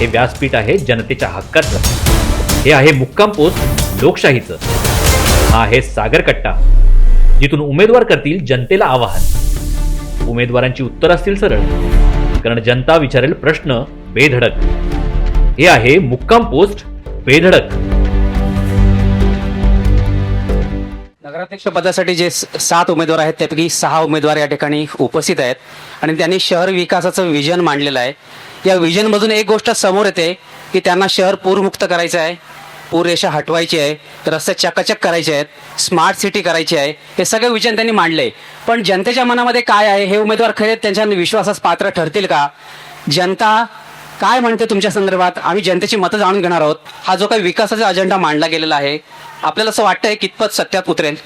हे व्यासपीठ आहे जनतेच्या हक्काचं. हे आहे मुक्काम पोस्ट लोकशाहीचं. हा आहे सागरकट्टा जिथून उमेदवार करतील जनतेला आवाहन. उमेदवारांची उत्तर असतील सरळ कारण जनता विचारेल प्रश्न बेधडक. हे आहे मुक्काम पोस्ट बेधडक. नगराध्यक्ष पदासाठी जे सात उमेदवार आहेत त्यापैकी सहा उमेदवार या ठिकाणी उपस्थित आहेत. आणि त्यांनी शहर विकासाचं विजन मांडलेलं आहे. या विजनमधून एक गोष्ट समोर येते की त्यांना शहर पूरमुक्त करायचं आहे पूररेषा हटवायची आहे रस्ते चकाचक करायचे आहेत स्मार्ट सिटी करायची आहे हे सगळे विजन त्यांनी मांडले. पण जनतेच्या मनामध्ये काय आहे हे उमेदवार खरे त्यांच्या विश्वासास पात्र ठरतील का? जनता काय म्हणते तुमच्या संदर्भात? आम्ही जनतेची मतं जाणून घेणार आहोत. हा जो काही विकासाचा अजेंडा मांडला गेलेला आहे आपल्याला असं वाटतंय कितपत सत्यात उतरेल?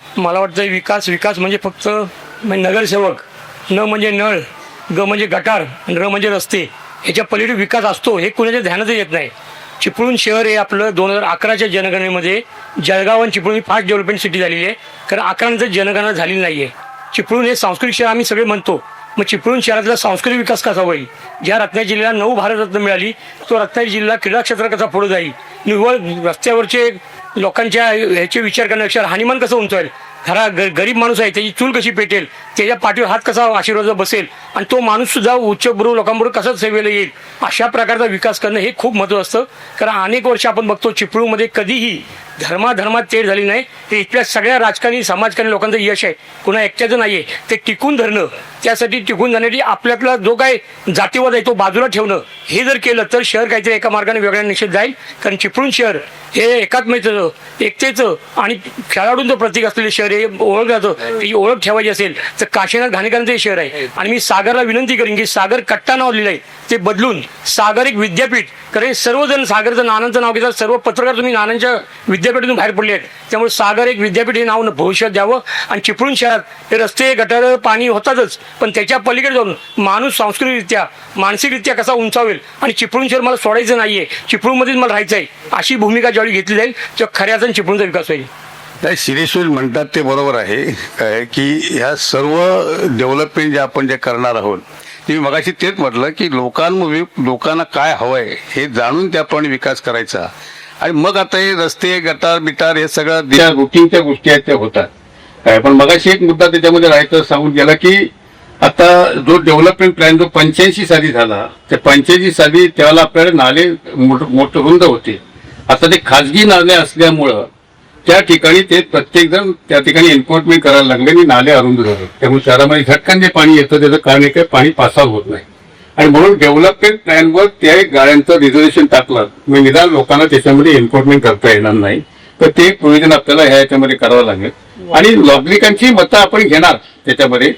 मला वाटतं विकास विकास म्हणजे फक्त म्हणजे नगरसेवक न म्हणजे नळ. ग म्हणजे गटार आणि र म्हणजे रस्ते ह्याच्या पलीकडे विकास असतो हे कुणाच्या ध्यानातच येत नाही. चिपळूण शहर हे आपलं दोन हजार अकराच्या जनगणनेमध्ये जळगाव आणि चिपळूण ही फास्ट डेव्हलपमेंट सिटी झालेली आहे. कारण अकरानंतर जनगणना झालेली नाही आहे चिपळूण हे सांस्कृतिक शहर आम्ही सगळे म्हणतो. मग चिपळूण शहरातला सांस्कृतिक विकास कसा होईल? ज्या रत्नागिरी जिल्ह्याला नऊ भारतरत्न मिळाली तो रत्नागिरी जिल्हा क्रीडा क्षेत्र कसा पुढे जाईल? निव्वळ रस्त्यावरचे लोकांच्या ह्याचे विचार करण्यापेक्षा राहणीमान कसं उंचवेल खरा ग- गरीब माणूस आहे त्याची चूल कशी पेटेल? त्याच्या पाठीवर हात कसा आशीर्वाद बसेल? आणि तो माणूस सुद्धा उच्चभ्रू लोकांबरोबर कसा सेवेला येईल? अशा प्रकारचा विकास करणं हे खूप महत्त्व असतं. कारण अनेक वर्ष आपण बघतो चिपळूमध्ये कधीही धर्माधर्मात तेढ झाली नाही. हे इथल्या सगळ्या राजकारणी समाजकारणी लोकांचं यश आहे. कुणा एकट्याचं नाही आहे ते टिकून धरणं. त्यासाठी टिकून जाण्यासाठी आपल्यातला जो काय जातीवाद आहे तो बाजूला ठेवणं. हे जर केलं तर शहर काहीतरी एका मार्गाने वेगळ्या निश्चित जाईल. कारण चिपळूण शहर हे एकात्मतेचं एकतेचं आणि खेळाडूंचं प्रतीक असलेलं शहर हे ओळख जातं. ओळख ठेवायची असेल तर काशीनाथ घाणेकरांचं हे शहर आहे. आणि मी सागरला विनंती करेन की सागर कट्टा नाव लिहिलंय. ते बदलून सागर एक विद्यापीठ. कारण सर्वजण सागरचं नानांचं नाव घेतात. सर्व पत्रकार तुम्ही नानांच्या विद्यापीठातून बाहेर पडले आहेत त्यामुळे सागर एक विद्यापीठ हे नाव भविष्यात द्यावं. आणि चिपळूण शहरात हे रस्ते गटार पाणी होतातच. पण त्याच्या पलीकडे जाऊन माणूस सांस्कृतिकरित्या मानसिकरित्या कसा उंचावेल? आणि चिपळूण शहर मला सोडायचं नाहीये. चिपळूणमध्येच मला राहायचं आहे अशी भूमिका ज्यावेळी घेतली जाईल तेव्हा खऱ्या अर्थाने चिपळूणचा विकास होईल. नाही शिरीश्वर म्हणतात ते बरोबर आहे. काय की ह्या सर्व डेव्हलपमेंट जे आपण जे करणार आहोत ते मी मगाशी तेच म्हटलं की लोकांमुळे लोकांना काय हवंय हे जाणून त्याप्रमाणे विकास करायचा. आणि मग आता हे रस्ते गटार बिटार हे सगळं रुटीनच्या गोष्टी आहेत त्या होतात. काय पण मगाशी एक मुद्दा त्याच्यामध्ये राहायचं सांगून गेला की आता जो डेव्हलपमेंट प्लॅन जो पंच्याऐंशी साली झाला त्या पंच्याऐंशी साली त्याला आपल्याला नाले मोठ मोठे रुंद होते. आता ते खाजगी नाले असल्यामुळं त्या ठिकाणी ते प्रत्येक जण त्या ठिकाणी एन्फोर्समेंट करायला लागले आणि नाले अरुंद झाले. त्यामुळे शहरामध्ये झटकन जे पाणी येतं त्याचं कारण आहे काय पाणी पासार होत नाही. आणि म्हणून डेव्हलपमेंट प्लॅनवर त्या गाड्यांचं रिझर्वेशन टाकलं. मग निदान लोकांना त्याच्यामध्ये एन्फोर्समेंट करता येणार नाही. तर ते प्रोव्हिजन आपल्याला ह्या याच्यामध्ये करावं लागेल. आणि नागरिकांची मतं आपण घेणार त्याच्यामध्ये.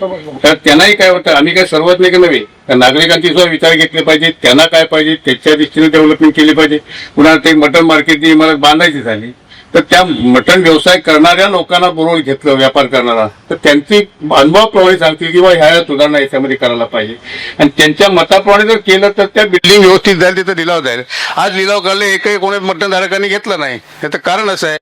तर त्यांनाही काय होतं आम्ही काय सर्वज्ञ की नव्हे. तर नागरिकांची सुद्धा विचार घेतले पाहिजे त्यांना काय पाहिजे त्याच्या दृष्टीने डेव्हलपमेंट केली पाहिजे. पुन्हा ते मटन मार्केटची इमारत बांधायची झाली. तर त्या मटण व्यवसाय करणाऱ्या लोकांना बरोबर घेतलं व्यापार करणारा. तर त्यांची अनुभवाप्रमाणे सांगतील की बा ह्या सुधारणा याच्यामध्ये करायला पाहिजे. आणि त्यांच्या मताप्रमाणे जर केलं तर त्या बिल्डिंग व्यवस्थित जाईल तिथं लिलाव जाईल. आज लिलाव काढले एकही कोणी मटण धारकांनी घेतलं नाही. त्याचं कारण असं आहे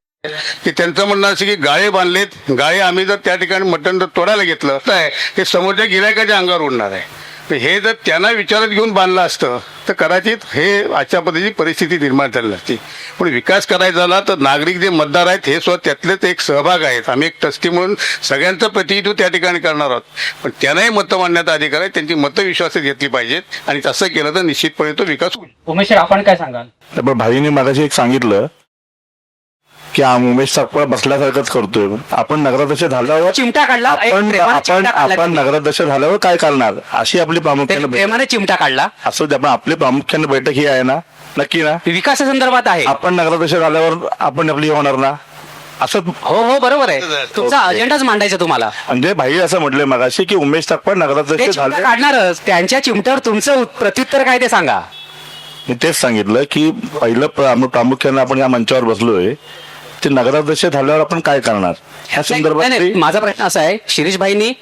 की त्यांचं म्हणणं असं की गाळे बांधलेत. गाळे आम्ही जर त्या ठिकाणी मटण जर तोडायला घेतलं तर आहे. ते समोरच्या गिरायकाच्या अंगावर उडणार आहे. हे जर त्यांना विचारात घेऊन बांधलं असतं तर कदाचित हे अशा पद्धतीची परिस्थिती निर्माण झाली नसती पण विकास करायचा झाला तर नागरिक जे मतदार आहेत हे स्वतः त्यातलेच एक सहभाग आहेत. आम्ही एक ट्रस्टी म्हणून सगळ्यांचं प्रतिनिधित्व त्या ठिकाणी करणार आहोत. पण त्यांनाही मतं मांडण्याचा अधिकार आहे त्यांची मतं विश्वासात घेतली पाहिजेत. आणि तसं केलं तर निश्चितपणे तो विकास होईल. उमेश आपण काय सांगाल? भाईने मागाशी एक सांगितलं की आम उमेश सापळा बसल्यासारखंच करतोय. आपण नगराध्यक्ष झाल्यावर चिमटा काढला एक आपण प्रेमाने आपण चिमटा काढला आपण त्यांनी. नगराध्यक्ष झाल्यावर काय करणार? अशी आपली प्रामुख्याने बैठक. प्रेमाने चिमटा काढला. असं ते आपण आपली प्रामुख्याने बैठक ही आहे ना. नक्की ना? विकासासंदर्भात आहे. आपण नगराध्यक्ष झाल्यावर आपण आपली हे होणार ना? असं हो हो बरोबर आहे. तुमचा ओके. अजेंडाच मांडायचा तुम्हाला. म्हणजे भाई असं म्हटलंय मगाशी की उमेश सापळ ते नगराध्यक्ष चिमटा झाले काढणारच. त्यांच्या चिमट्यावर तुमचं उत- प्रत्युत्तर काय ते सांगा. मी तेच सांगितलं की पहिलं प्रा- प्रामुख्याने आपण या मंचावर बसलोय. ते नगराध्यक्ष झाल्यावर आपण काय करणार? ह्या संदर्भात नाही, माझा प्रश्न असा आहे शिरीष भाईंनी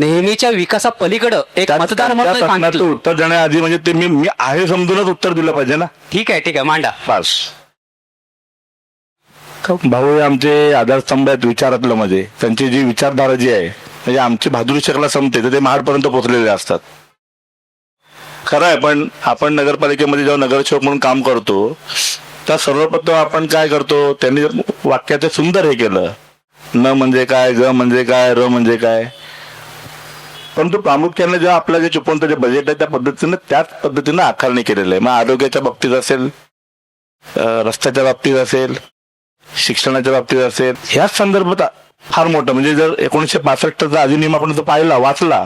नेहमीच्या विकासा पलीकडं एक त्या- मतदार त्या म्हणून प्रश्नाचं सांगितलं. उत्तर देण्याआधी म्हणजे ते मी मी आहे समजूनच उत्तर दिलं पाहिजे ना? ठीक आहे ठीक आहे मांडा. बस. भाऊ हे आमचे आधारस्तंभ आहेत विचारातलं म्हणजे त्यांची जी विचारधारा जी आहे म्हणजे आमची भादुरी शकला संपते तर ते महाडपर्यंत पोहोचलेले असतात. खरं आहे पण आपण नगरपालिकेमध्ये जेव्हा नगरसेवक म्हणून काम करतो तर सर्वप्रथम आपण काय करतो त्यांनी वाक्याचं सुंदर हे केलं. न म्हणजे काय ग म्हणजे काय र म्हणजे काय. परंतु प्रामुख्याने जेव्हा आपलं जे चुकवून जे बजेट आहे त्या पद्धतीनं त्याच पद्धतीनं आकारणी केलेलं आहे. मग आरोग्याच्या बाबतीत असेल रस्त्याच्या बाबतीत असेल शिक्षणाच्या बाबतीत असेल ह्याच संदर्भात फार मोठं. म्हणजे जर एकोणीसशे पासष्टचा अधिनियम आपण जर पाहिला वाचला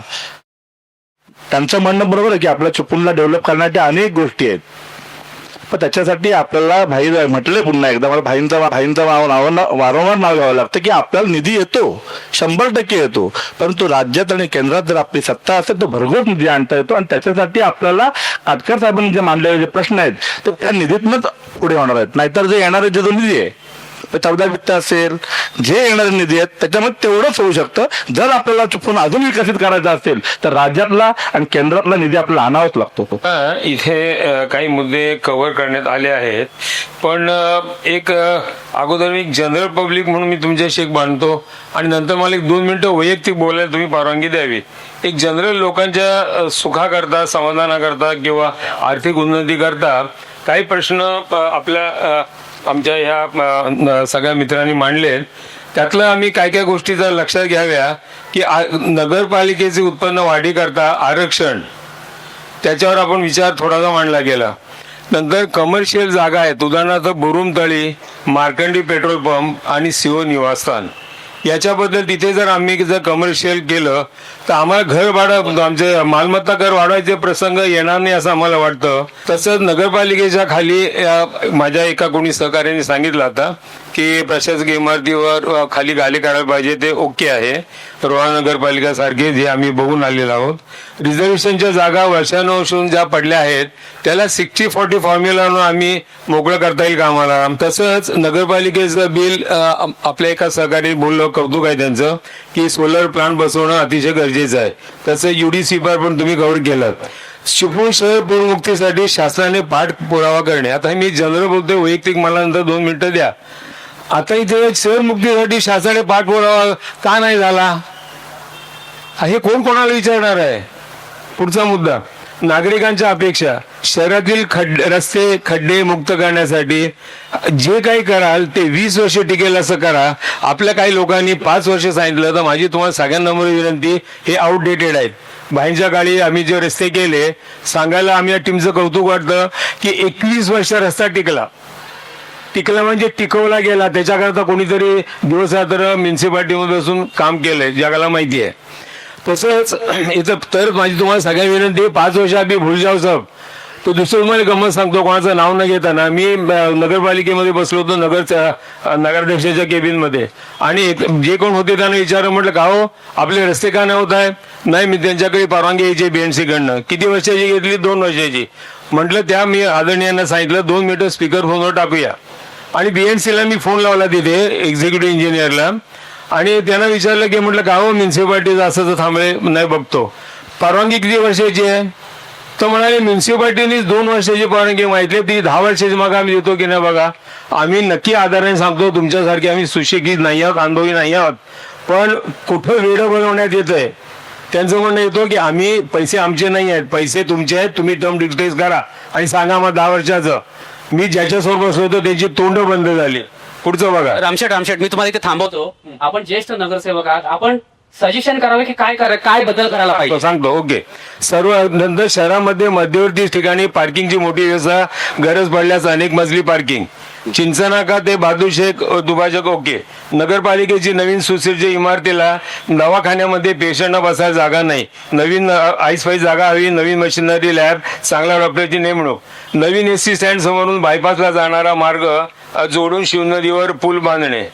त्यांचं म्हणणं बरोबर आहे की आपल्या चुपूनला डेव्हलप करण्याच्या अनेक गोष्टी आहेत. पण त्याच्यासाठी आपल्याला भाई म्हटले पुन्हा एकदा मला भाईंचा भाईंचा नाव नाव- वारंवार नाव घ्यावं लागतं की आपल्याला निधी येतो. शंभर टक्के येतो. परंतु राज्यात आणि केंद्रात जर आपली सत्ता असेल तर भरघोस निधी आणता येतो आणि त्याच्यासाठी आपल्याला काटकर साहेबांनी जे मांडलेले जे प्रश्न आहेत तर त्या निधीतनंच पुढे होणार आहेत. नाहीतर जे येणारे जे जो निधी आहे चौदा वित्त असेल जे येणारे निधी आहेत त्याच्यामध्ये तेवढंच होऊ शकतं. जर आपल्याला चुकून अजून विकसित करायचं असेल तर राज्यातला आणि केंद्रातला निधी आपल्याला आणावाच लागतो. इथे काही मुद्दे कव्हर करण्यात आले आहेत. पण एक अगोदर मी एक जनरल पब्लिक म्हणून मी तुमच्याशी एक बांधतो. आणि नंतर मला एक दोन मिनिटं वैयक्तिक बोलायला तुम्ही परवानगी द्यावी. एक जनरल लोकांच्या सुखाकरता समाधानाकरता किंवा आर्थिक उन्नतीकरता काही प्रश्न आपल्या आमच्या ह्या सगळ्या मित्रांनी मांडले त्यातलं आम्ही काय काय गोष्टीचा लक्षात घ्याव्या की आ- नगरपालिकेचे उत्पन्न वाढीकरता आरक्षण त्याच्यावर आपण विचार थोडासा मांडला गेला. नंतर कमर्शियल जागा आहेत उदाहरणार्थ बुरुमतळी मार्कंडी पेट्रोल पंप आणि सिओ निवासस्थान. याच्याबद्दल तिथे जर आम्ही जर कमर्शियल केलं तर आम्हाला घर भाडं आमचे मालमत्ता कर वाढवायचे प्रसंग येणार नाही असं आम्हाला वाटतं. तसंच नगरपालिकेच्या खाली माझ्या एका कोणी सहकार्याने सांगितलं आता की प्रशासकीय इमारतीवर खाली गाली काढायला पाहिजे ते ओके आहे. रोहा नगरपालिकासारखे जे आम्ही बघून आलेलो आहोत रिझर्वेशनच्या जागा वर्षानुवर्षून ज्या पडल्या आहेत त्याला सिक्स्टी फॉर्टी फॉर्म्युलानं आम्ही मोकळं करता येईल का आम्हाला तसंच नगरपालिकेचं बिल आपल्या एका सहकारी बोललो कौतुक आहे त्यांचं की सोलर प्लांट बसवणं अतिशय गरजेचं आहे. तसं युडीसीपार पण तुम्ही कव्हर केलं चिपळूण शहर पूर्वमुक्तीसाठी शासनाने पाठपुरावा करणे. आता मी जनरल बोलतोय वैयक्तिक मला नंतर दोन मिनिटं द्या. आता इथे शहर मुक्तीसाठी शासनाने पाठपुरावा का नाही झाला? हे कोण कोणाला विचारणार आहे? पुढचा मुद्दा. नागरिकांच्या अपेक्षा. शहरातील खड्ड रस्ते खड्डे मुक्त करण्यासाठी जे काही कराल ते वीस वर्ष टिकेल असं करा. आपल्या काही लोकांनी पाच वर्ष सांगितलं तर माझी तुम्हाला सगळ्यांना विनंती हे आउटडेटेड आहेत. भाईंच्या काळी आम्ही जे रस्ते केले सांगायला आम्ही या टीमचं कौतुक वाटतं की एकवीस वर्ष रस्ता टिकला. टिकला म्हणजे टिकवला गेला. त्याच्याकरता कोणीतरी दिवस रात्र म्युन्सिपाल्टीमध्ये बसून काम केलंय जगाला माहिती आहे. तसंच इथं तर माझी तुम्हाला सगळ्या विनंती आहे, पाच वर्ष आम्ही भुलजाव साहेब. तो दुसरं तुम्हाला गमत सांगतो कोणाचं नाव न घेताना मी नगरपालिकेमध्ये बसलो होतो नगर नगराध्यक्षाच्या केबिनमध्ये. आणि जे कोण होते त्यांना विचारलं म्हटलं का हो आपले रस्ते का नाही होत आहे? नाही मी त्यांच्याकडे परवानगी यायची एन सीकडनं किती वर्षाची घेतली? दोन वर्षाची. म्हटलं त्या मी आदरणीयांना सांगितलं दोन मीटर स्पीकर फोनवर टाकूया. आणि बी एम सीला मी फोन लावला तिथे एक्झिक्युटिव्ह इंजिनियरला आणि त्यांना विचारलं की म्हटलं का हो म्युन्सिपाल्टीचं असं तर थांबले नाही बघतो. परवानगी किती वर्षाची आहे? तर म्हणाले म्युन्सिपाल्टीने दोन वर्षाची परवानगी माहिती ती दहा वर्षाची मग आम्ही देतो की नाही बघा. आम्ही नक्की आधाराने सांगतो तुमच्यासारखे आम्ही सुशिक्षित नाही आहोत अनुभवी नाही आहोत. पण कुठं वेळ बनवण्यात येत आहे त्यांचं म्हणणं येतो की आम्ही पैसे आमचे नाही आहेत पैसे तुमचे आहेत तुम्ही टर्म डिस्कस करा आणि सांगा मग दहा वर्षाचं. मी ज्याच्यासोबत बसलो होतो त्यांची तोंड बंद झाली. पुढचं बघा. रामशेठ रामशेठ मी तुम्हाला इथे थांबवतो. आपण ज्येष्ठ नगरसेवक आहात. आपण सजेशन करावे की काय करा काय बदल करायला पाहिजे? सांगतो ओके. सर्व नंतर शहरामध्ये मध्यवर्ती ठिकाणी पार्किंगची मोठी व्यवस्था गरज पडल्यास अनेक मजली पार्किंग चिंचनाका ते बहादूरशेख दुभाजक ओके. नगरपालिकेची नवीन सुसज्ज इमारतीला दवाखान्यामध्ये पेशंटना बसायला जागा नाही. नवीन आईस फाईस जागा हवी नवीन मशिनरी लॅब चांगल्या डॉक्टरची नेमणूक. नवीन एस सी स्टँड समोरून बायपासला जाणारा मार्ग जोडून शिवनदीवर पूल बांधणे.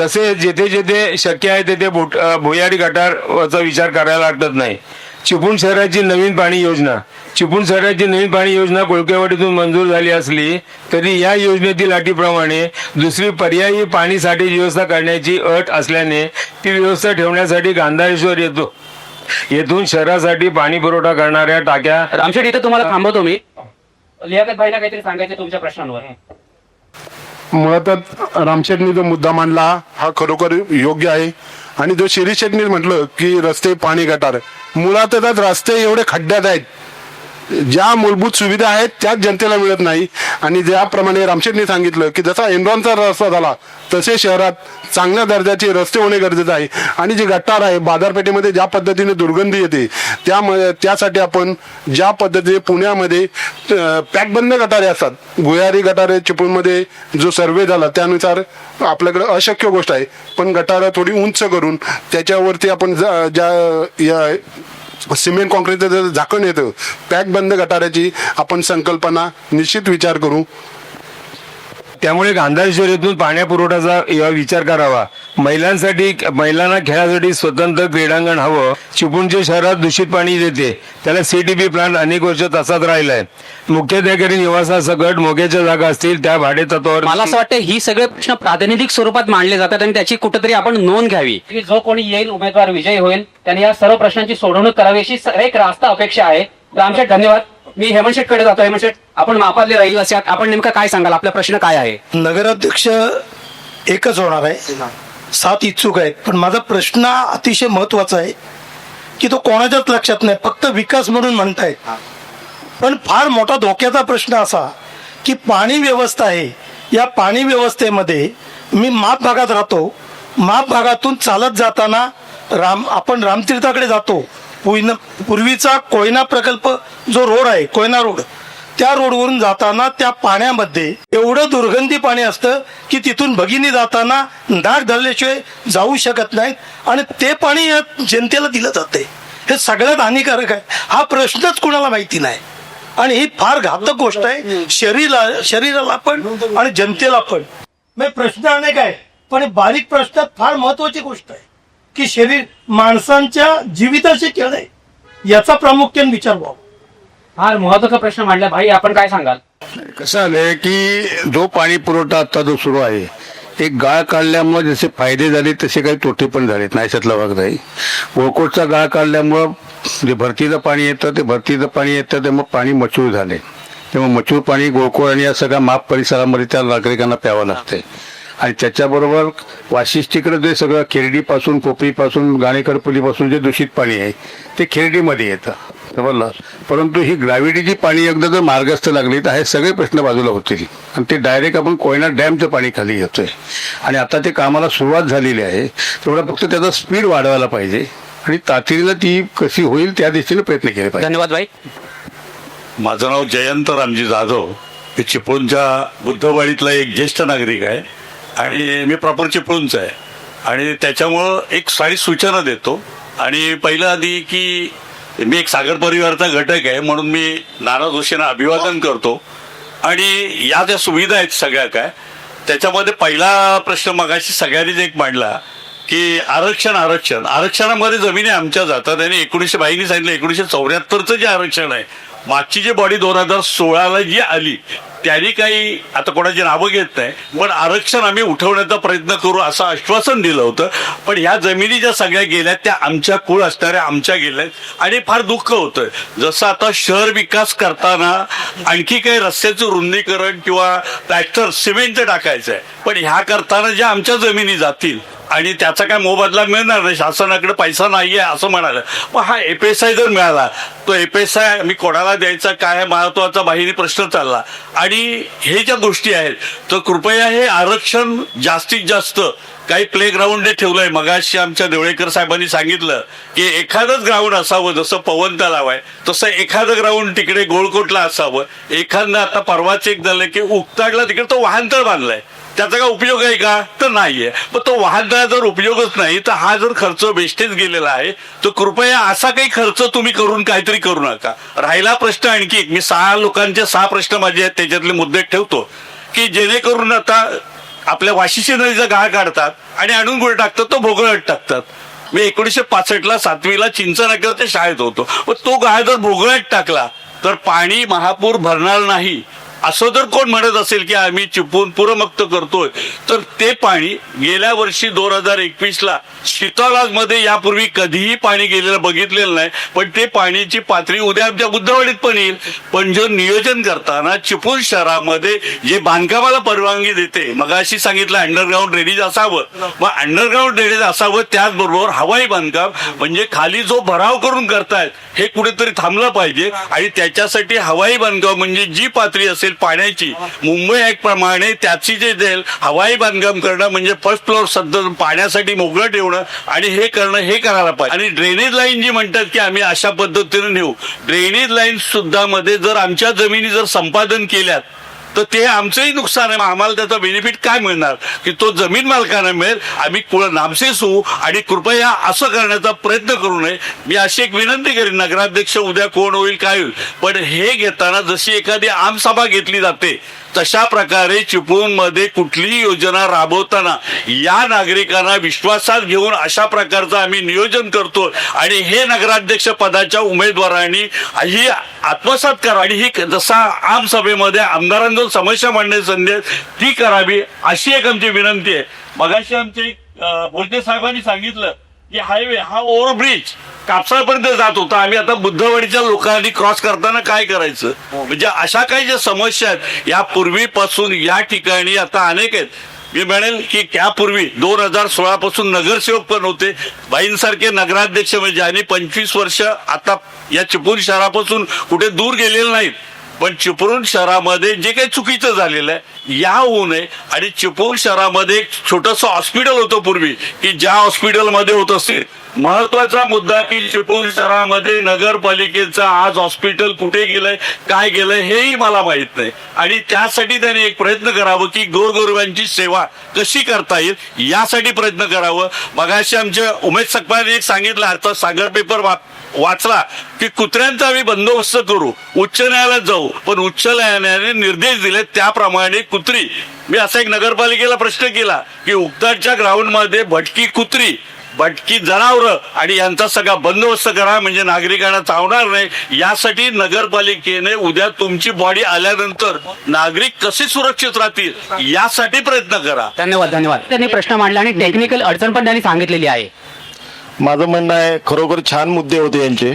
तसेच जेथे जेथे शक्य आहे तेथे भुट- भुयारी गटारचा विचार करायला लागत नाही. चिपळूण शहराची नवीन पाणी योजना. चिपळूण शहराची नवीन पाणी योजना कोळकेवाडीतून मंजूर झाली असली तरी या योजनेतील अटीप्रमाणे दुसरी पर्यायी पाणी साठ्याची व्यवस्था करण्याची अट असल्याने ती व्यवस्था ठेवण्यासाठी गांधारेश्वर येतो. येथून शहरासाठी पाणी पुरवठा करणाऱ्या टाक्या रामशेठ इथे तुम्हाला थांबवतो मी. लियाकत भाईला काहीतरी सांगायचं तुमच्या प्रश्नांवर. मुळातच रामशेटनी जो मुद्दा मांडला हा खरोखर योग्य आहे. आणि जो शिरीष शेटनी म्हटलं की रस्ते पाणी गटार. मुळातच रस्ते एवढे खड्ड्यात आहेत. ज्या मूलभूत सुविधा आहेत त्याच जनतेला मिळत नाही. आणि ज्याप्रमाणे रामशेठने सांगितलं की जसा एनरॉनचा रस्ता झाला तसे शहरात चांगल्या दर्जाचे रस्ते होणे गरजेचं आहे. आणि जे गट्टार आहे बाजारपेठेमध्ये ज्या पद्धतीने दुर्गंधी येते त्यामुळे त्यासाठी आपण ज्या पद्धतीने पुण्यामध्ये पॅकबंद गटारे असतात. भुयारी गटारे चिपळूणमध्ये जो सर्वे झाला त्यानुसार आपल्याकडे अशक्य गोष्ट आहे. पण गटारं थोडी उंच करून त्याच्यावरती आपण ज- ज्या या सिमेंट काँक्रीटचं जर झाकण येतं पॅक बंद गटाराची आपण संकल्पना निश्चित विचार करू. त्यामुळे गांधार शर्यतीतून पाण्यापुरवठ्याचा या विचार करावा. महिलांसाठी महिलांना खेळासाठी स्वतंत्र क्रीडांगण हवं. चिपळूणच्या शहरात दूषित पाणी येते त्याला सीटीपी प्लांट अनेक वर्ष तसाच राहिलाय. मुख्याधिकारी निवासासकट मोक्याच्या जागा असतील त्या भाडे तत्वावर मला असं वाटतं ही सगळे प्रश्न प्रातिनिधिक स्वरूपात मांडले जातात आणि त्याची कुठेतरी आपण नोंद घ्यावी. की जो कोणी येईल उमेदवार विजयी होईल त्यांनी या सर्व प्रश्नांची सोडवणूक करावी अशी एक रास्त अपेक्षा आहे. रामशेठ धन्यवाद. मी हेमंत कडे जातो. हेमंत आपण मापातले रहिवासी आहात. आपण नेमका काय सांगाल? आपला प्रश्न काय आहे? नगराध्यक्ष एकच होणार आहे. सात इच्छुक आहेत. पण माझा प्रश्न अतिशय महत्त्वाचा आहे की तो कोणाच्याच लक्षात नाही. फक्त विकास म्हणून म्हणतायत. पण फार मोठा धोक्याचा प्रश्न असा की पाणी व्यवस्था आहे. या पाणी व्यवस्थेमध्ये मी माप भागात राहतो. माप भागातून चालत जाताना राम आपण रामतीर्थाकडे जातो. पुईन पूर्वीचा कोयना प्रकल्प जो रोड आहे कोयना रोड त्या रोडवरून जाताना त्या पाण्यामध्ये एवढं दुर्गंधी पाणी असतं की तिथून भगिनी जाताना नाक धरल्याशिवाय जाऊ शकत नाहीत आणि ते पाणी या जनतेला दिलं जाते हे सगळ्यात हानिकारक आहे. हा प्रश्नच कुणाला माहिती नाही. आणि ही फार घातक गोष्ट आहे. शरीरा शरीराला पण आणि जनतेला पण. म्हणजे प्रश्न अनेक आहे पण बारीक प्रश्नात फार महत्वाची गोष्ट आहे. की शरीर माणसांच्या जीविताशी खेळ आहे. याचा प्रामुख्याने विचार व्हावा. फार महत्त्वाचा प्रश्न मांडला. भाई आपण काय सांगाल? कसं आलंय की जो पाणी पुरवठा आता जो सुरू आहे एक गाळ काढल्यामुळे जसे फायदे झाले तसे काही तोटे पण झालेत. नाही त्यातला भाग नाही. वळकोटचा गाळ काढल्यामुळं जे भरतीचं पाणी येतं ते भरतीचं पाणी येतं ते मग पाणी मचूर झाले. तेव्हा मचूर पाणी गोळकोळ आणि या सगळ्या माप परिसरामध्ये त्या नागरिकांना प्यावं लागते आणि त्याच्याबरोबर वाशिष्ठीकडे जे सगळं खेरडीपासून कोपरीपासून गाणेकरपल्लीपासून जे दूषित पाणी आहे ते खेरडीमध्ये येतं. समजलं? परंतु ही ग्रॅव्हिटीची पाणी एकदा जर मार्गस्थ लागली तर हे सगळे प्रश्न बाजूला होतील. आणि ते डायरेक्ट आपण कोयना डॅमचं पाणी खाली घेतोय. आणि आता ते कामाला सुरुवात झालेली आहे तेवढं फक्त त्याचा स्पीड वाढवायला पाहिजे. आणि तातडीनं ती कशी होईल त्या दिशेने प्रयत्न केले पाहिजे. धन्यवाद भाई माझं नाव जयंत रामजी जाधव. मी चिपळूणच्या बुद्धवाडीतला एक ज्येष्ठ नागरिक आहे. आणि मी प्रॉपर चिपळूणचा आहे. आणि त्याच्यामुळं एक सारी सूचना देतो. आणि पहिलं आधी की मी एक सागर परिवाराचा घटक आहे म्हणून मी नाना जोशींना अभिवादन करतो. आणि या ज्या सुविधा आहेत सगळ्या काय त्याच्यामध्ये पहिला प्रश्न मगाशी सगळ्यांनीच एक मांडला की आरक्षण आरक्षण. आरक्षणामध्ये जमिनी आमच्या जातात आणि एकोणीसशे बाईंनी सांगितलं एकोणीसशे चौऱ्याहत्तरचं जे आरक्षण आहे मागची जी बॉडी दोन हजार सोळाला जी आली त्यांनी काही आता कोणाची नावं घेत नाही पण आरक्षण आम्ही उठवण्याचा प्रयत्न करू असं आश्वासन दिलं होतं. पण ह्या जमिनी ज्या सगळ्या गेल्या त्या आमच्या कुळ असणाऱ्या आमच्या गेल्यात आणि फार दुःख होतं जसं आता शहर विकास करताना आणखी काही रस्त्याचं रुंदीकरण किंवा प्लॅस्टर सिमेंटचं टाकायचं आहे पण ह्या करताना ज्या आमच्या जमिनी जातील आणि त्याचा काय मोबदला मिळणार नाही. शासनाकडे पैसा नाहीये असं म्हणालं. मग हा एपीएसआय जर मिळाला तो एपीएसआय मी कोणाला द्यायचा काय महत्त्वाचा बाहेरी प्रश्न चालला. आणि हे ज्या गोष्टी आहेत तर कृपया हे आरक्षण जास्तीत जास्त काही प्ले ग्राउंड ठेवलंय. मगाशी आमच्या देवळेकर साहेबांनी सांगितलं की एखादंच ग्राउंड असावं जसं पवन तलाव आहे तसं एखादं ग्राउंड तिकडे गोळकोटला असावं. एखादं आता परवाच एक झालं की उक्ताडला तिकडे तो वाहनतळ बांधलाय. त्याचा काय उपयोग आहे का? तर नाहीये. पण तो वाहनतळा जर उपयोगच नाही तर हा जर खर्च वेस्टेज गेलेला आहे तर कृपया असा काही खर्च तुम्ही करून काहीतरी करू नका. राहिला प्रश्न आणखी एक. मी सहा लोकांचे सहा प्रश्न माझे आहेत त्याच्यातले मुद्दे ठेवतो. की जेणेकरून आता आपल्या वाशिशी नदीचा गाळ काढतात आणि आणून गुळ टाकतात तो भोगळट टाकतात. मी एकोणीशे पासष्टला सातवीला चिंचनागरच्या शाळेत होतो. व तो गाळ जर भोगळ्यात टाकला तर पाणी महापूर भरणार नाही. असं जर कोण म्हणत असेल की आम्ही चिपून पुरमुक्त करतोय तर ते पाणी गेल्या वर्षी दोन हजार एकवीस ला मध्ये यापूर्वी कधीही पाणी गेलेलं बघितलेलं नाही पण ते पाण्याची पातळी उद्या आमच्या बुद्धवाडीत पण येईल. पण जो नियोजन करताना चिपळूण शहरामध्ये जे बांधकामाला परवानगी देते मगाशी सांगितलं अंडरग्राऊंड ड्रेनेज असावं. मग अंडरग्राऊंड ड्रेनेज असावं त्याचबरोबर हवाई बांधकाम म्हणजे खाली जो भराव करून करतायत हे कुठेतरी थांबलं पाहिजे. आणि त्याच्यासाठी हवाई बांधकाम म्हणजे जी पातळी असेल पाण्याची मुंबई ऍक्ट प्रमाणे त्याची जे जाईल हवाई बांधकाम करणं म्हणजे फर्स्ट फ्लोअर सध्या पाण्यासाठी मोकळं ठेवणं आणि हे करणं हे करायला पाहिजे. आणि ड्रेनेज लाईन जी म्हणतात की आम्ही अशा पद्धतीने नेऊ. ड्रेनेज लाईन सुद्धा मध्ये जर आमच्या जमिनी जर संपादन केल्यात तर ते आमचंही नुकसान आहे. आम्हाला त्याचा बेनिफिट काय मिळणार? की तो जमीन मालकांना मिळेल. आम्ही कुळ नामशेष होऊ आणि कृपया असं करण्याचा प्रयत्न करू नये. मी अशी एक विनंती करीन. नगराध्यक्ष उद्या कोण होईल काय होईल. पण हे घेताना जशी एखादी आमसभा घेतली जाते तशा प्रकारे चिपळूणमध्ये कुठलीही योजना राबवताना या नागरिकांना विश्वासात घेऊन अशा प्रकारचं आम्ही नियोजन करतो. आणि हे नगराध्यक्ष पदाच्या उमेदवारांनी ही आत्मसात करा. आणि ही जसा आमसभेमध्ये आमदारांजवळ समस्या मांडण्याची संधी ती करावी अशी एक आमची विनंती आहे. मगाशी आमचे बोलते साहेबांनी सांगितलं की हायवे हा ओव्हरब्रिज कापसापर्यंत जात होता. आम्ही आता बुद्धवाडीच्या लोकांनी क्रॉस करताना काय करायचं? म्हणजे अशा काही ज्या समस्या आहेत या पूर्वीपासून या ठिकाणी आता अनेक आहेत. मी म्हणेल की त्यापूर्वी दोन हजार सोळा पासून नगरसेवक पण होते. बाईंसारखे नगराध्यक्ष म्हणजे आणि पंचवीस वर्ष आता या चिपळूण शहरापासून कुठे दूर गेलेले नाहीत. पण चिपळूण शहरामध्ये जे काही चुकीचं झालेलं आहे या होऊ नये. आणि चिपळूण शहरामध्ये एक छोटस हॉस्पिटल होतं पूर्वी की ज्या हॉस्पिटलमध्ये होत असेल महत्त्वाचा मुद्दा की चिपळूण शहरामध्ये नगरपालिकेचं आज हॉस्पिटल कुठे गेलंय काय गेलंय हेही मला माहीत नाही. आणि त्यासाठी त्यांनी एक प्रयत्न करावं की गोरगरिबांची सेवा कशी करता येईल यासाठी प्रयत्न करावं. मगाशी आमच्या उमेश सकपाने एक सांगितलं आता सागर पेपर वा- वाचला की कुत्र्यांचा आम्ही बंदोबस्त करू उच्च न्यायालयात जाऊ पण उच्च न्यायालयाने निर्देश दिले त्याप्रमाणे कुत्री. मी असा एक नगरपालिकेला प्रश्न केला की उक्ताडच्या ग्राउंडमध्ये भटकी कुत्री भटकी जनावरं आणि यांचा सगळा बंदोबस्त करा म्हणजे नागरिकांना चावणार नाही यासाठी नगरपालिकेने उद्या तुमची बॉडी आल्यानंतर नागरिक कसे सुरक्षित राहतील यासाठी प्रयत्न करा. धन्यवाद धन्यवाद. त्यांनी प्रश्न मांडला आणि टेक्निकल अडचण पण त्यांनी सांगितलेली आहे. माझं म्हणणं आहे खरोखर छान मुद्दे होते यांचे.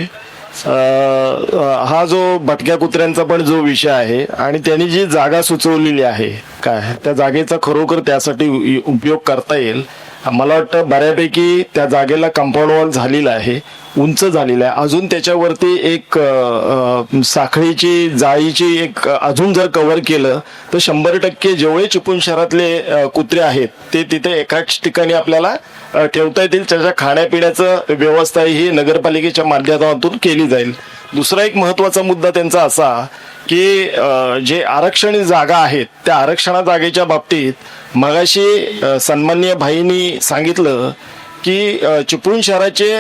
हा जो भटक्या कुत्र्यांचा पण जो विषय आहे आणि त्यांनी जी जागा सुचवलेली आहे काय त्या जागेचा खरोखर त्यासाठी उपयोग करता येईल. मला वाटतं बऱ्यापैकी त्या जागेला कंपाऊंड वॉल झालेला आहे उंच झालेला आहे. अजून त्याच्यावरती एक साखळीची जाळीची एक अजून जर कव्हर केलं तर शंभर टक्के जेवढे चिपळूण शहरातले कुत्रे आहेत ते तिथे एकाच ठिकाणी आपल्याला ठेवता येतील. त्याच्या खाण्यापिण्याचं व्यवस्था ही नगरपालिकेच्या माध्यमातून केली जाईल. दुसरा एक महत्त्वाचा मुद्दा त्यांचा असा की जे आरक्षण जागा आहेत त्या आरक्षणा जागेच्या बाबतीत मगाशी सन्मान्य भाईंनी सांगितलं की चिपळूण शहराचे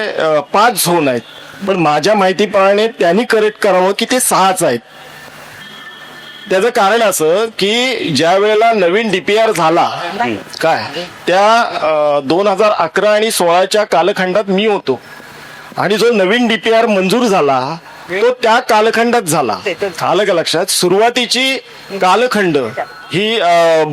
पाच झोन आहेत. पण माझ्या माहितीप्रमाणे त्यांनी करेक्ट करावं की ते सहाच आहेत. त्याचं कारण असं की ज्या वेळेला नवीन डीपीआर झाला काय त्या दोन हजार अकरा आणि सोळाच्या कालखंडात मी होतो. आणि जो नवीन डीपीआर मंजूर झाला तो त्या कालखंडात झाला. आलं का लक्षात? सुरुवातीची कालखंड ही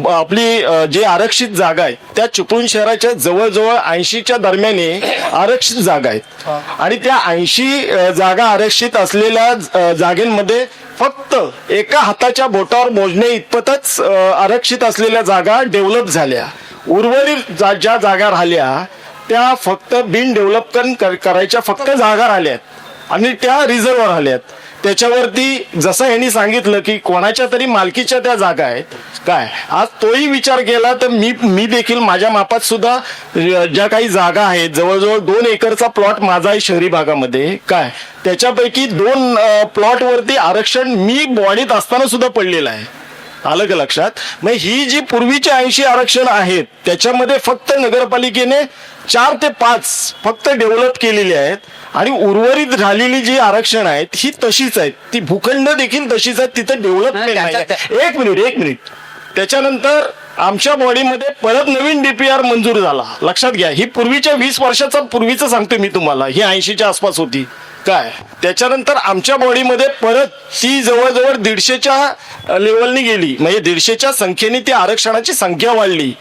आपली जी आरक्षित जागा आहे त्या चिपळूण शहराच्या जवळजवळ ऐंशीच्या दरम्याने आरक्षित जागा आहेत आणि त्या ऐंशी जागा आरक्षित असलेल्या जागेमध्ये फक्त एका हाताच्या बोटावर मोजणे इतपतच आरक्षित असलेल्या जागा डेव्हलप झाल्या. उर्वरित जा- ज्या जागा राहिल्या त्या फक्त बिन डेव्हलपमेंट करायच्या फक्त जागा राहिल्यात आणि त्या रिझर्व आल्यात त्याच्यावरती जसं यांनी सांगितलं की कोणाच्या तरी मालकीच्या त्या जागा आहेत. काय? आज तोही विचार केला तर मी मी देखील माझ्या मापात सुद्धा ज्या काही जागा आहेत जवळजवळ दोन एकरचा प्लॉट माझा आहे शहरी भागामध्ये. काय? त्याच्यापैकी दोन प्लॉटवरती आरक्षण मी बॉडीत असताना सुद्धा पडलेलं आहे. आलं का लक्षात? मग ही जी पूर्वीची ऐंशी आरक्षण आहेत त्याच्यामध्ये फक्त नगरपालिकेने चार ते पाच फक्त डेव्हलप केलेली आहेत आणि उर्वरित झालेली जी आरक्षण आहेत ही तशीच आहेत. ती भूखंड देखील तशीच आहेत तिथं डेव्हलपमेंट त्याच्या- एक मिनिट एक मिनिट. त्याच्यानंतर आमच्या बॉडीमध्ये परत नवीन डीपीआर मंजूर झाला. लक्षात घ्या ही पूर्वीच्या वीस वर्षाचा पूर्वीचं सांगतो मी तुम्हाला. ही ऐंशीच्या आसपास होती. काय? त्याच्यानंतर आमच्या बॉडीमध्ये परत ती जवळजवळ दीडशेच्या लेवलनी गेली. म्हणजे दीडशेच्या संख्येने ती आरक्षणाची संख्या वाढली.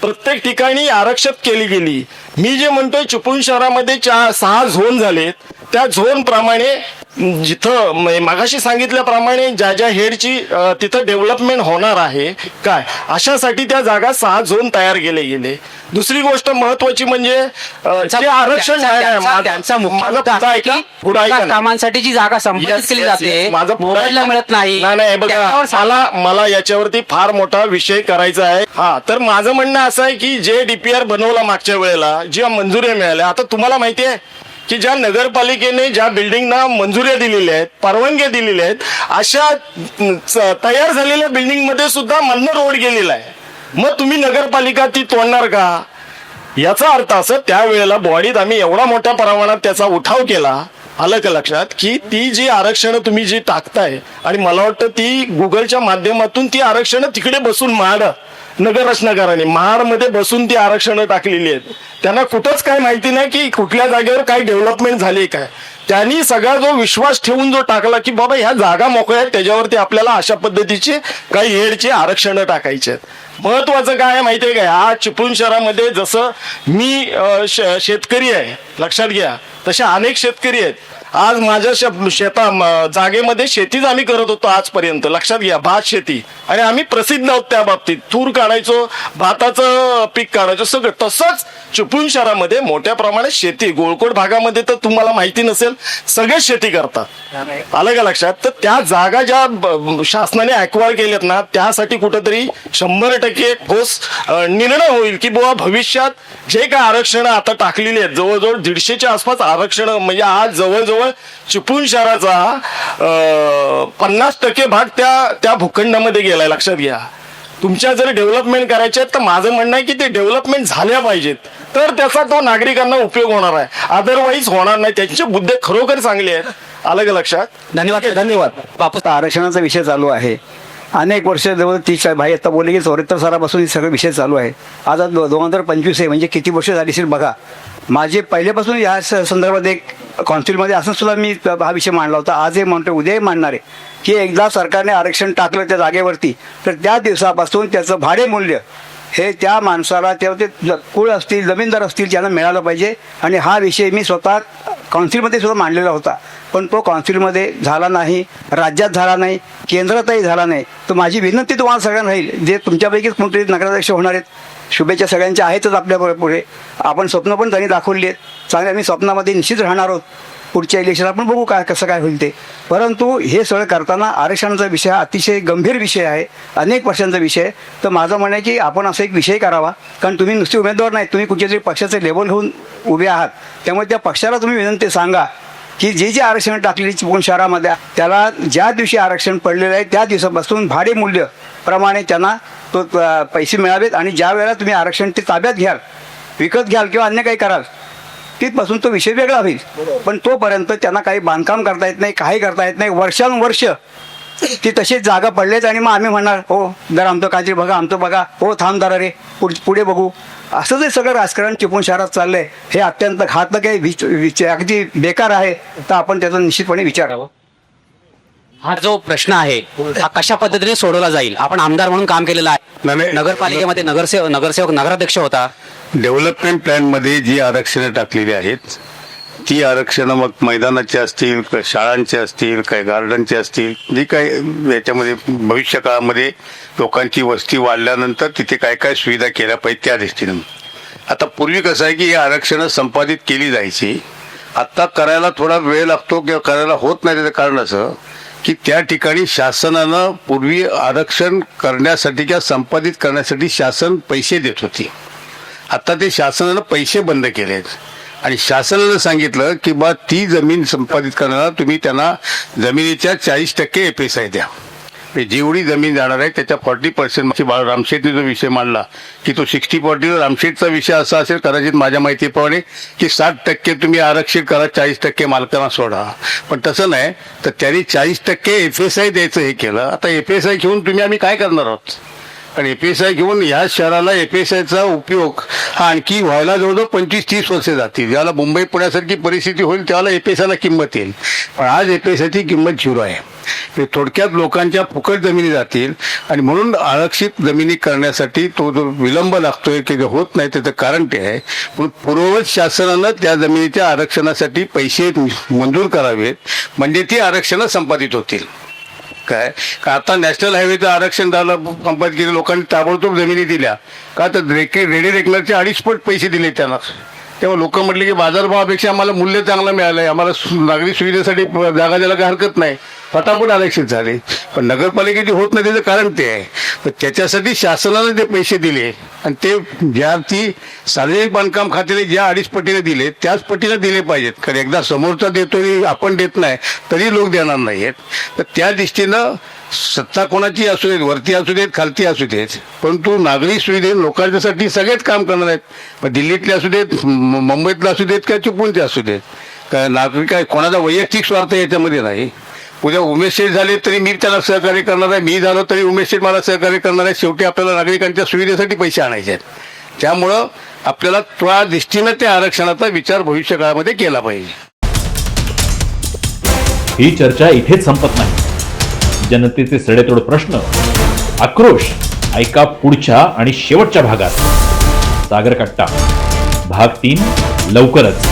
प्रत्येक ठिकाणी आरक्षित केली गेली. मी जे म्हणतोय चिपळूण शहरामध्ये चार सहा झोन झालेत. त्या झोन प्रमाणे जिथं म- मगाशी सांगितल्याप्रमाणे ज्या ज्या हेडची अ, तिथं डेव्हलपमेंट होणार आहे काय अशासाठी त्या जागा सहा झोन तयार केले गेले दुसरी गोष्ट महत्वाची म्हणजे अ, जे आरक्षण त्यांचा- आहे त्यांचा- मा- त्यांचा मुख्य माझं मुद्दा पुढं आहे ऐका, की पुढं ऐका विकास ना. कामांसाठी जी जागा संपादित Yes, केली yes, जाते yes. माझं पुढं मोबाईलला ऐका. मिळत नाही नाही नाही बघा त्याच्यावर मला मला याच्यावरती फार मोठा विषय करायचा आहे हा तर माझं म्हणणं असं आहे की जे डीपीआर बनवला मागच्या वेळेला ज्या मंजुऱ्या मिळाल्या आता तुम्हाला माहिती आहे की ज्या नगरपालिकेने ज्या बिल्डिंगना मंजुऱ्या दिलेल्या आहेत परवानग्या दिलेल्या आहेत अशा तयार झालेल्या बिल्डिंगमध्ये सुद्धा मधनं रोड गेलेला आहे. मग तुम्ही नगरपालिका ती तोडणार का? याचा अर्थ असं त्यावेळेला बॉडीत आम्ही एवढा मोठ्या प्रमाणात त्याचा उठाव केला आलं का लक्षात की ती जी आरक्षण तुम्ही जी टाकताय आणि मला वाटतं ती गुगलच्या माध्यमातून ती आरक्षण तिकडे बसून माड. नगररचनाकारांनी महाडमध्ये बसून ती आरक्षणं टाकलेली आहेत. त्यांना कुठंच काय माहिती नाही की कुठल्या जागेवर काय डेव्हलपमेंट झाली काय. त्यांनी सगळा जो विश्वास ठेवून जो टाकला की बाबा ह्या जागा मोकळ्या आहेत त्याच्यावरती आपल्याला अशा पद्धतीचे काही हेडची आरक्षणं टाकायचे आहेत. महत्वाचं काय आहे माहितीये का? आज चिपळूण शहरामध्ये जसं मी शेतकरी आहे लक्षात घ्या. तसे अनेक शेतकरी आहेत. आज माझ्या शे- शेता म- जागेमध्ये शेतीच आम्ही करत होतो आजपर्यंत. लक्षात घ्या भात शेती. आणि आम्ही प्रसिद्ध आहोत त्या बाबतीत. तूर काढायचो भाताचं पीक काढायचो सगळं. तसंच चिपळूण शहरामध्ये मोठ्या प्रमाणात शेती. गोळकोट भागामध्ये तर तुम्हाला माहिती नसेल सगळे शेती करतात. आलं का लक्षात? तर त्या जागा ज्या ब- शासनाने अक्वायर केल्यात ना त्यासाठी कुठंतरी शंभर टक्के ठोस अ, निर्णय होईल की बुवा भविष्यात जे काय आरक्षण आता टाकलेली आहेत जवळजवळ दीडशेच्या आसपास आरक्षण म्हणजे आज जवळजवळ चिपळूण शहराचा पन्नास टक्के भाग त्या त्या भूखंडामध्ये गेलाय लक्षात घ्या. तुमच्या जर डेव्हलपमेंट करायचे आहेत तर माझं म्हणणं आहे की ते डेव्हलपमेंट झाल्या पाहिजेत. तर त्याचा तो नागरिकांना उपयोग होणार आहे. अदरवाईज होणार नाही. त्यांचे मुद्दे खरोखर चांगले आहेत. आलं का लक्षात? धन्यवाद धन्यवाद. बापू आरक्षणाचा विषय चालू आहे. अनेक वर्ष जवळ तीस भाई आता बोलले की चौऱ्याहत्तर सालापासून हे सगळे विषय चालू आहे. आज दो दोन हजार पंचवीस आहे. म्हणजे किती वर्ष झाली असेल बघा. माझे पहिल्यापासून या स- संदर्भात एक कॉन्सिलमध्ये असं सुद्धा मी हा विषय मांडला होता. आजही म्हणतो उद्याही मांडणार आहे. की एकदा सरकारने आरक्षण टाकलं त्या जागेवरती तर त्या दिवसापासून त्याचं भाडे मूल्य हे त्या माणसाला तेव्हा ते ज- कुळ असतील जमीनदार असतील त्यांना मिळालं पाहिजे. आणि हा विषय मी स्वतः काउन्सिलमध्ये सुद्धा मांडलेला होता. पण तो काउन्सिलमध्ये झाला नाही राज्यात झाला नाही केंद्रातही झाला नाही. तर माझी विनंती तुम्हाला सगळ्यांना राहील जे तुमच्यापैकीच कोणतरी नगराध्यक्ष होणार आहेत शुभेच्छा सगळ्यांच्या आहेतच आपल्या पुढे. आपण स्वप्न पण त्यांनी दाखवली आहेत. चांगले आम्ही स्वप्नामध्ये निश्चित राहणार आहोत. पुढच्या इलेक्शन आपण बघू काय कसं काय होईल ते. परंतु हे सगळं करताना आरक्षणाचा विषय हा अतिशय गंभीर विषय आहे अनेक वर्षांचा विषय तर माझं म्हणणं आहे की आपण असा एक विषय करावा कारण तुम्ही नुसते उमेदवार नाही तुम्ही कुठच्या तरी पक्षाचे लेबल होऊन उभे आहात. त्यामुळे त्या पक्षाला तुम्ही विनंती सांगा की जे जे आरक्षण टाकलेली चिपळूण शहरामध्ये त्याला ज्या दिवशी आरक्षण पडलेलं आहे त्या दिवसापासून भाडे मूल्य प्रमाणे त्यांना तो पैसे मिळावेत आणि ज्या वेळेला तुम्ही आरक्षण ते ताब्यात घ्याल विकत घ्याल किंवा अन्य काही कराल तिथपासून तो विषय वेगळा होईल. पण तोपर्यंत त्यांना काही बांधकाम करता येत नाही काही करता येत नाही. वर्षानुवर्ष ती तशीच जागा पडलेच आणि मग आम्ही म्हणणार हो जर आमचं काहीतरी बघा आमचं बघा. हो थांब जरा रे पुढ- बघू. असं जे सगळं राजकारण चिपळूण शहरात चाललंय हे अत्यंत घातक आहे अगदी बेकार आहे. तर आपण त्याचा निश्चितपणे विचार करावा. हा जो प्रश्न आहे हा कशा पद्धतीने सोडवला जाईल? आपण आमदार म्हणून काम केलेलं आहे. नगरपालिकेमध्ये नगरसेवक नगरसेवक नगराध्यक्ष होता. डेव्हलपमेंट प्लॅनमध्ये जी आरक्षणं टाकलेली आहेत ती आरक्षणं मग मैदानाचे असतील शाळांचे असतील काय गार्डनचे असतील जी काय याच्यामध्ये भविष्य काळामध्ये लोकांची वस्ती वाढल्यानंतर तिथे काय काय सुविधा केल्या पाहिजे त्या दृष्टीनं. आता पूर्वी कसं आहे की ही आरक्षणं संपादित केली जायची. आत्ता करायला थोडा वेळ लागतो किंवा करायला होत नाही त्याचं कारण असं की त्या ठिकाणी शासनानं पूर्वी आरक्षण करण्यासाठी किंवा संपादित करण्यासाठी शासन पैसे देत होती. आता ते शासनानं पैसे बंद केले आहेत. आणि शासनानं सांगितलं की बा ती जमीन संपादित करण्याला तुम्ही त्यांना जमिनीच्या चाळीस टक्के एपेसाय द्या. जेवढी जमीन जाणार आहे त्याच्या फॉर्टी पर्सेंट बाळ जो विषय मांडला. की तो सिक्स्टी फॉर्टी रामशेटचा विषय असा असेल कदाचित माझ्या माहितीप्रमाणे की साठ टक्के तुम्ही आरक्षित करा चाळीस टक्के मालकांना सोडा. पण तसं नाही तर त्यांनी चाळीस टक्के एफ एस आय द्यायचं हे केलं. आता एफ एस आय घेऊन तुम्ही आम्ही काय करणार आहोत? आणि एफ एस आय घेऊन ह्या शहराला एफ एस आयचा उपयोग हा आणखी व्हायला जवळजवळ पंचवीस तीस वर्षे जातील. ज्याला मुंबई पुण्यासारखी परिस्थिती होईल त्याला एफ एस आयला किंमत येईल. पण आज एफ एस आयची किंमत झिरो आहे. ते थोडक्यात लोकांच्या फुकट जमिनी जातील आणि म्हणून आरक्षित जमिनी करण्यासाठी तो जो विलंब लागतोय की जे होत नाही त्याचं कारण ते आहे. पण पूर्ववत शासनानं त्या जमिनीच्या आरक्षणासाठी पैसे मंजूर करावेत म्हणजे ती आरक्षणं संपादित होतील. काय? का आता नॅशनल हायवेचं आरक्षण झालं संपादित केलं लोकांनी ताबडतोब जमिनी दिल्या. का तर रेके रेडी रेकनरचे अडीच पट पैसे दिले त्यांना. तेव्हा लोक म्हटले की बाजारभावापेक्षा आम्हाला मूल्य चांगलं मिळालंय आम्हाला नागरी सुविधेसाठी जागा द्यायला काही हरकत नाही. फटाफट आरक्षित झाले. पण नगरपालिकेची होत नाही त्याचं कारण ते आहे. तर त्याच्यासाठी शासनाने ते पैसे दिले आणि ते ज्या ती सार्वजनिक बांधकाम खात्याने ज्या अडीच पटीने दिले त्याच पटीने दिले पाहिजेत. कारण एकदा समोरचा देतो आपण देत नाही तरी लोक देणार नाहीत तर त्या दृष्टीनं सत्ता कोणाची असू देत वरती असू देत खालती असू देत परंतु नागरी सुविधे लोकांच्यासाठी सगळेच काम करणार आहेत. मग दिल्लीतले असू देत मुंबईतले असू देत का चिपळूणचे असू देत? काय नागरिक काय कोणाचा वैयक्तिक स्वार्थ याच्यामध्ये नाही? उद्या उमेश शेठ झाले तरी मी त्याला सहकार्य करणार आहे. मी झालो तरी उमेश शेठ मला सहकार्य करणार आहे. शेवटी आपल्याला नागरिकांच्या सुविधेसाठी पैसे आणायचे आहेत. त्यामुळं आपल्याला त्या दृष्टीनं त्या आरक्षणाचा विचार भविष्य काळामध्ये केला पाहिजे. ही चर्चा इथेच संपत नाही. जनतेचे सडेतोड प्रश्न आक्रोश ऐका पुढच्या आणि शेवटच्या भागात. सागर कट्टा भाग तीन लवकरच.